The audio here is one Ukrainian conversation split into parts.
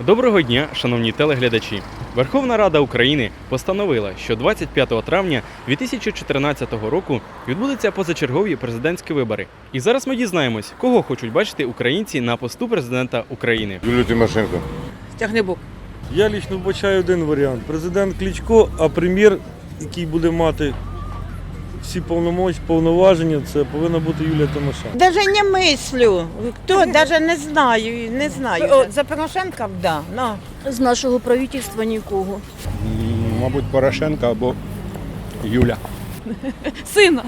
Доброго дня, шановні телеглядачі. Верховна Рада України постановила, що 25 травня 2014 року відбудуться позачергові президентські вибори. І зараз ми дізнаємось, кого хочуть бачити українці на посту президента України. Юлію Тимошенко. Тягнебок. Я лично вбачаю один варіант. Президент Кличко, а прем'єр, який буде мати всі повномоч, повноваження, це повинна бути Юлія Тимошенко. Даже не мислю. Хто, даже не знаю, не знаю. О, за Порошенка, да, ну. З нашого правительства нікого. Мабуть, Порошенко або Юля. Сина.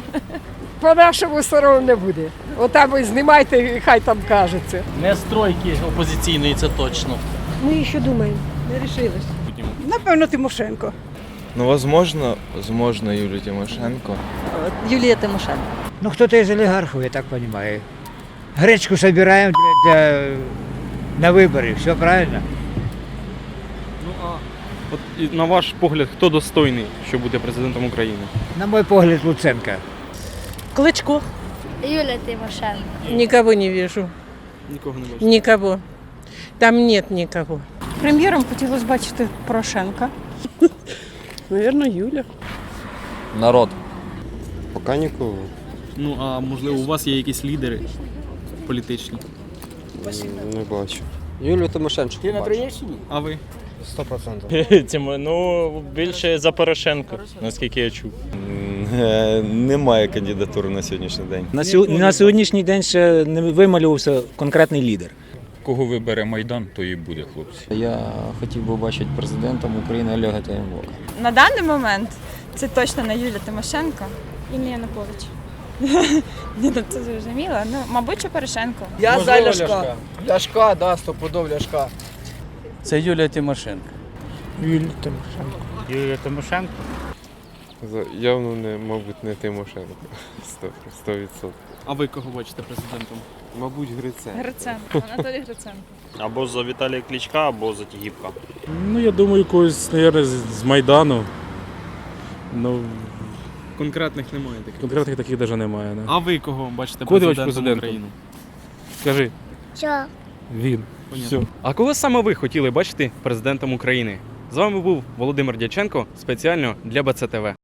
По нашому сторону не буде. Отам ви знімайте, і хай там кажеться. Не стройки опозиційної, це точно. Ми ще думаємо, не рішились. Напевно, Тимошенко. Ну, возможно, возможно, Юлия Тимошенко. Юлія Тимошенко. Ну, кто-то из олигархов, я так понимаю. Гречку собираем для, для- на выборы, все правильно? Ну а от і на ваш погляд, хто достойний, щоб бути президентом України? На мой погляд, Луценко. Кличко. Юлія Тимошенко. Никого не вижу. Нікого не бачите. Никого. Там нет никого. Прем'єром хотілося бачити Порошенка. Навірно, Юля. Народ. Поки нікого. Ну а можливо, у вас є якісь лідери політичні? Не бачу. Юлію Тимошенко. Ти на А ви? 100%. Ну, більше за Порошенко, наскільки я чув. Немає кандидатури на сьогоднішній день. На сьогоднішній день ще не вималювався конкретний лідер. Кого вибере Майдан, то і буде, хлопці. Я хотів би бачити президентом України Олега Тягнебока. На даний момент це точно не Юлія Тимошенко і не Янукович. Ну це зрозуміло. Ну, мабуть, що Порошенко. Я за Ляшка. Ляшка, да, стопудов Ляшка. Це Юлія Тимошенко. Юлія Тимошенко. Юлія Тимошенко? Явно не, мабуть, не Тимошенко. 100%. 100%. А ви кого бачите президентом? Мабуть, Грицен. Гриценко, Анатолій Гриценко. Або за Віталія Кличка, або за Тігіпка. Ну, я думаю, когось, мабуть, з з Майдану. Ну, Конкретних немає таких. конкретних таких навіть немає. Не. А ви кого бачите Кого ти бачиш президентом президентом? України? Скажи. Що? Він. Все. А кого саме ви хотіли бачити президентом України? З вами був Володимир Дяченко спеціально для БЦТВ.